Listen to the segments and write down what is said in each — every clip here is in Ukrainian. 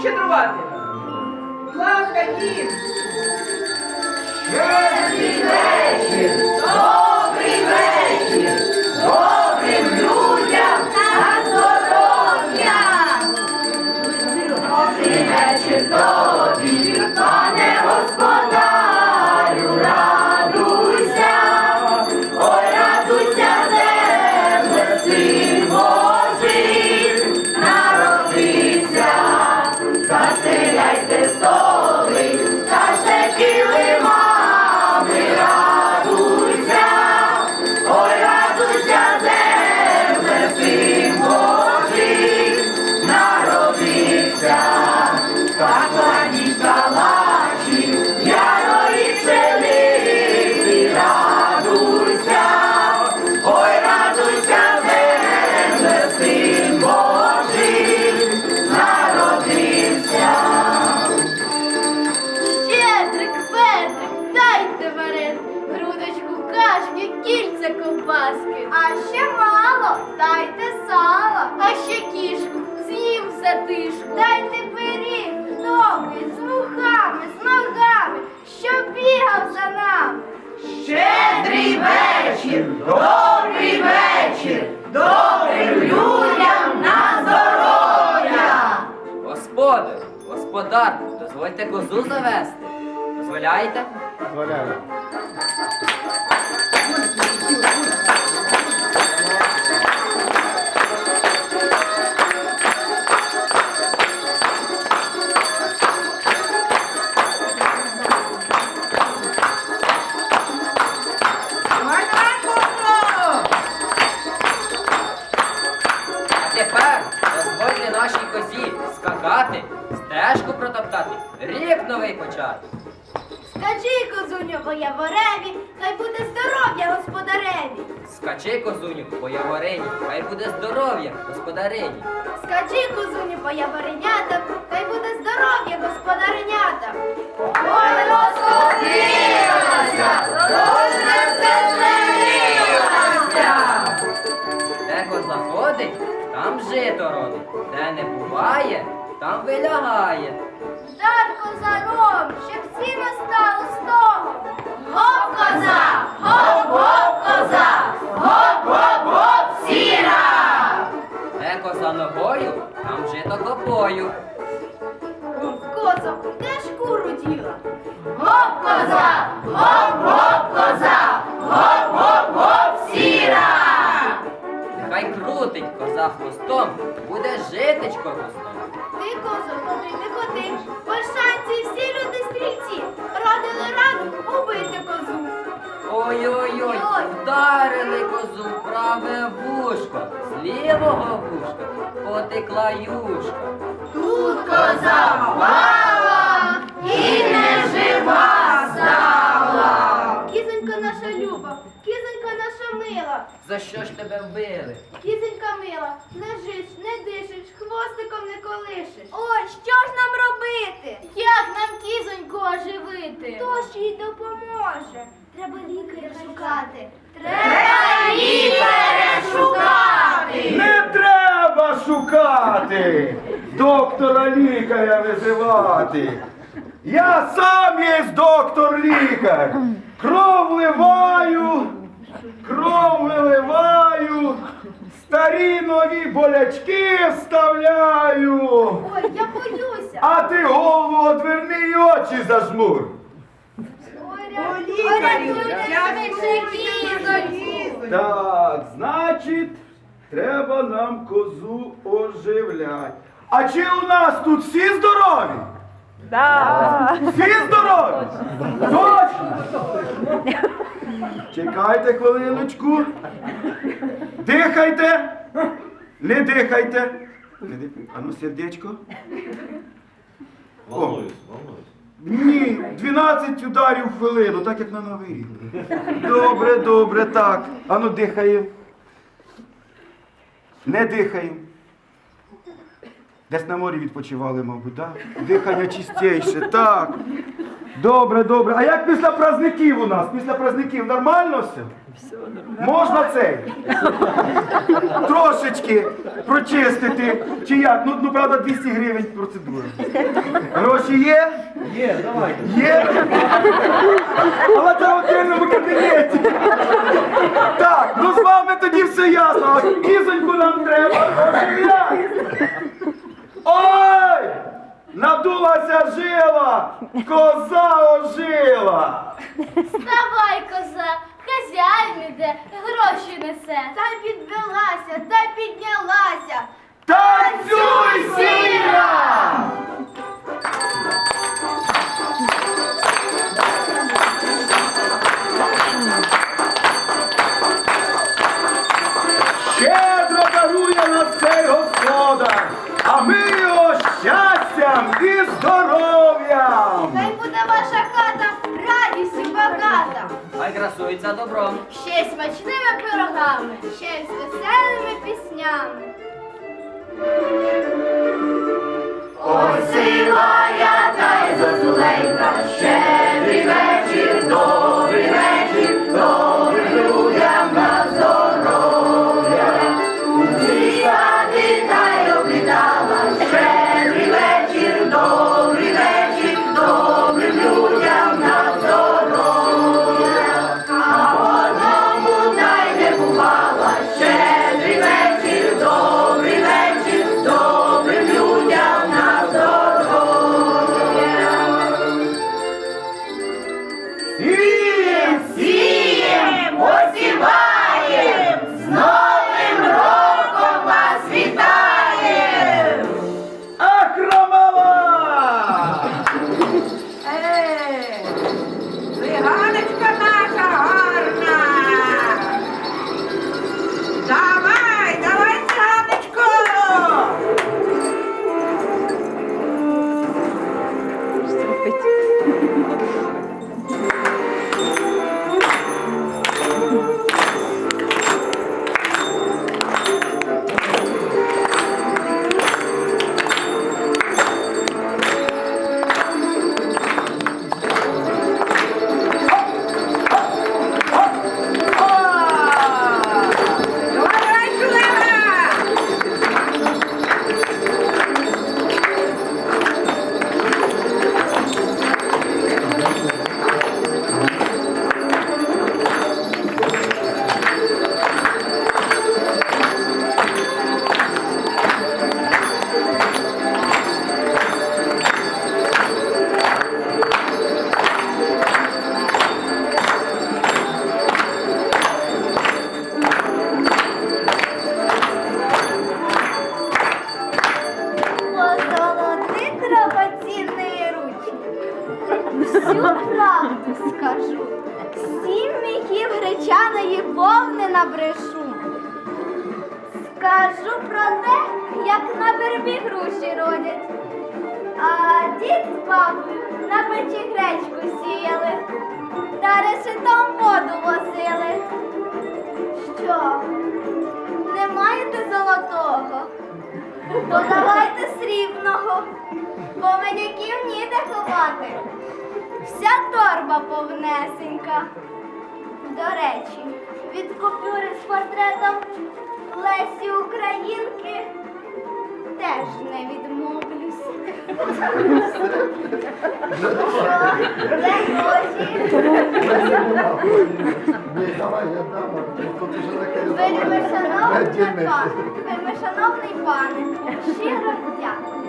щедрувати? Будь ласка, дім. Щедрик, господар, дозвольте козу завести. Дозволяєте? Дозволяю. Козуню, по яворині, хай буде здоров'я, господарині. Скажи, козуню, бо я варенята, хай буде здоров'я господаренята. Ой, розходилася, Де коза ходить, там жито родить, де не буває, там вилягає. Дар козаром, щоб всі настало з того. Копою. Коза, де шкуру діла? Гоп коза, гоп, гоп коза, гоп, гоп, гоп сіра. Нехай крутить коза хвостом, буде житечко ростом. Ти, козо, ходи, не ходи. Польшанці всі люди стрільці. Радили раду убити козу. Ой-ой-ой, вдарили козу в праве вушко, з лівого вушка потекла юшка. Тут запала і не жива стала. Кізонька наша люба, кізонька наша мила, За що ж тебе вбили? кізонька мила, лежиш, не дишиш, хвостиком не колишиш. Ой, що ж нам робити? Як нам кізоньку оживити? Хто ж їй допоможе? Треба лікаря шукати. Треба лікаря шукати. Не треба шукати, доктора лікаря визивати. Я сам є доктор лікар. Кров вливаю, кров виливаю, старі нові болячки вставляю. Ой, я боюся. А ти голову одверни й очі зажмур. Лікарю. Так, значить, треба нам козу оживлять. А чи у нас тут всі здорові? Да. Всі здорові? Точно? Чекайте хвилиночку. Дихайте. Не дихайте. Не дихайте. А ну сердечко. Волнуюсь, волнуюсь. Ні, 12 ударів в хвилину, так як на новий рік. Добре, добре, так. Ану дихаємо. Не дихаємо. Десь на морі відпочивали, мабуть, так? Дихання чистіше, так. Добре, добре. А як після праздників у нас? Після праздників нормально все? Можна цей? Трошечки прочистити. Чи як? Ну, ну правда, 200 гривень процедура. Гроші є? Є, давай. Є? Але це в отдельному кабінеті. Так, ну з вами тоді все ясно. Кізоньку нам треба оживляти. Ой! Коза ожила! Вставай, коза, хазяїн іде, гроші несе. Та й підвелася, та й піднялася. Танцюй, сіра! Багата. Красується добром. Ще й смачними пирогами, ще з веселими піснями. Ой, сила та Скажу про те, як на вербі груші родять. А дід з бабою на печі гречку сіяли, та решетом воду возили. Що? Не маєте золотого? То давайте срібного, бо медяків ніде ховати. Вся торба повнесенька. До речі, від купюри з портретом Лесі Українки теж не відмовлюсь. Що? Де гроші? Не, давай, я дам. Тут уже накидав. Вельми шановний Отдельно. пане, вельми пане, щиро дякую.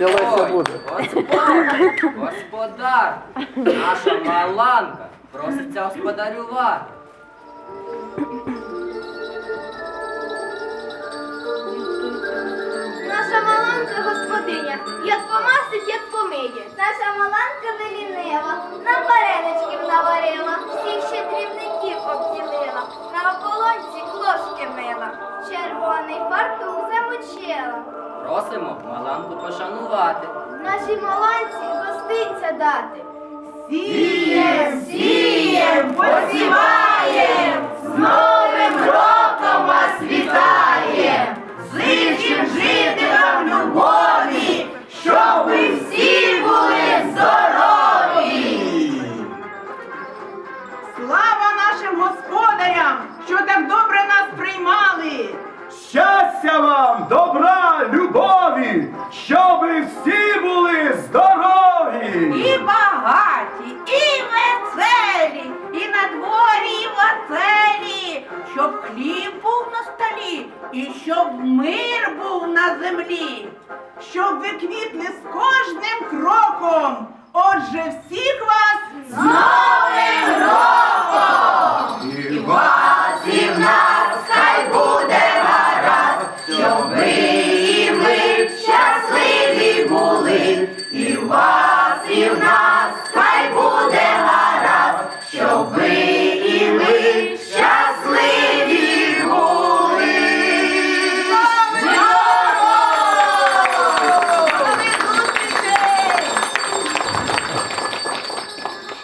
Ой, буде. Господар, господар, наша маланка проситься господарювати. Наша маланка господиня, як помастить, як помиє. Наша маланка не лінива, на вареничків наварила, всіх щедрівників обділила, на оболонці ложки мила, червоний фартух замочила. Просимо маланку пошанувати. Нашій маланці гостинця дати. Сієм, радієм, посіваєм, з новим роком вас вітає, зичим жителям любові, щоб ви всі були здорові. Слава нашим господарям, що так добре нас приймали. Щастя вам, добра, любові, щоб ви всі були здорові. І багаті. Дворі, целі, щоб хліб був на столі, і щоб мир був на землі, щоб ви квітли з кожним кроком.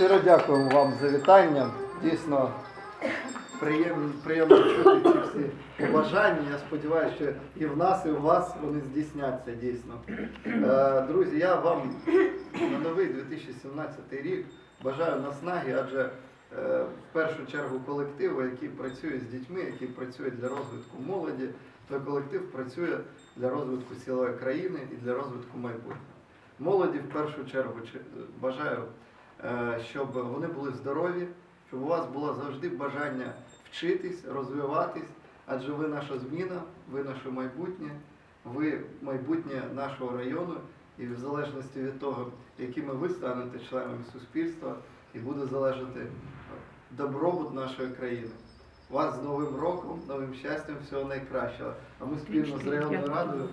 Щиро дякуємо вам за вітання. Дійсно приємно, приємно чути ці всі побажання. Я сподіваюся, що і в нас, і в вас вони здійсняться дійсно. Е, друзі, я вам на новий 2017 рік бажаю наснаги, адже е, в першу чергу колективу, який працює з дітьми, який працює для розвитку молоді, той колектив працює для розвитку цілої країни і для розвитку майбутнього. Молоді в першу чергу бажаю, е, щоб вони були здорові, щоб у вас було завжди бажання вчитись, розвиватись, адже ви наша зміна, ви наше майбутнє, ви майбутнє нашого району, і в залежності від того, якими ви станете членами суспільства, і буде залежати добробут нашої країни. Вас з Новим роком, новим щастям, всього найкращого. А ми спільно з районною радою.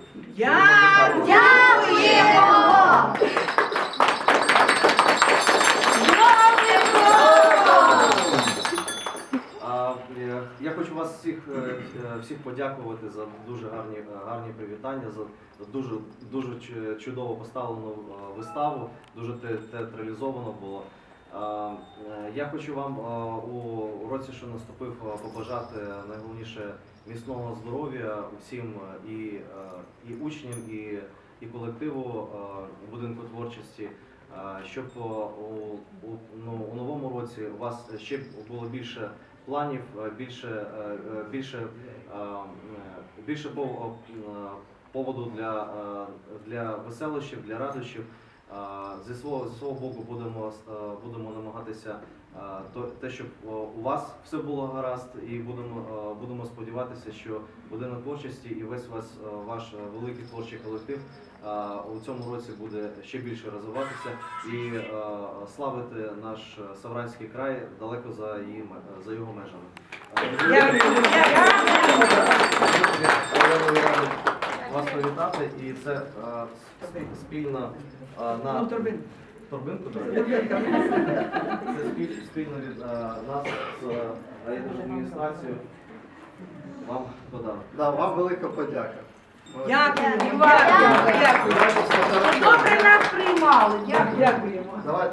Дякуємо! Вас всіх, е, е, всіх подякувати за дуже гарні, е, гарні привітання, за дуже, дуже чудово поставлену виставу, дуже театралізовано було. Я хочу вам у році, що наступив, побажати найголовніше міцного здоров'я усім і, і учням, і, і колективу будинку творчості. Щоб у, у, ну, у новому році у вас ще було більше планів, е, більше, е, е, більше, більше пов- поводу для, для веселощів, для радощів. Зі свого, зі свого боку будемо, будемо намагатися те, щоб у вас все було гаразд, і будемо, будемо сподіватися, що будинок творчості і весь вас, ваш великий творчий колектив у цьому році буде ще більше розвиватися і е, славити наш е, Савранський край далеко за, її, за його межами. Вас привітати, і це е, с- спільно е, на торбинку. Це спільно від нас з райдержадміністрацією. Вам подарунок. Да, вам велика подяка. Дякую, дякую, дякую. Добре нас приймали. Дякую. Давайте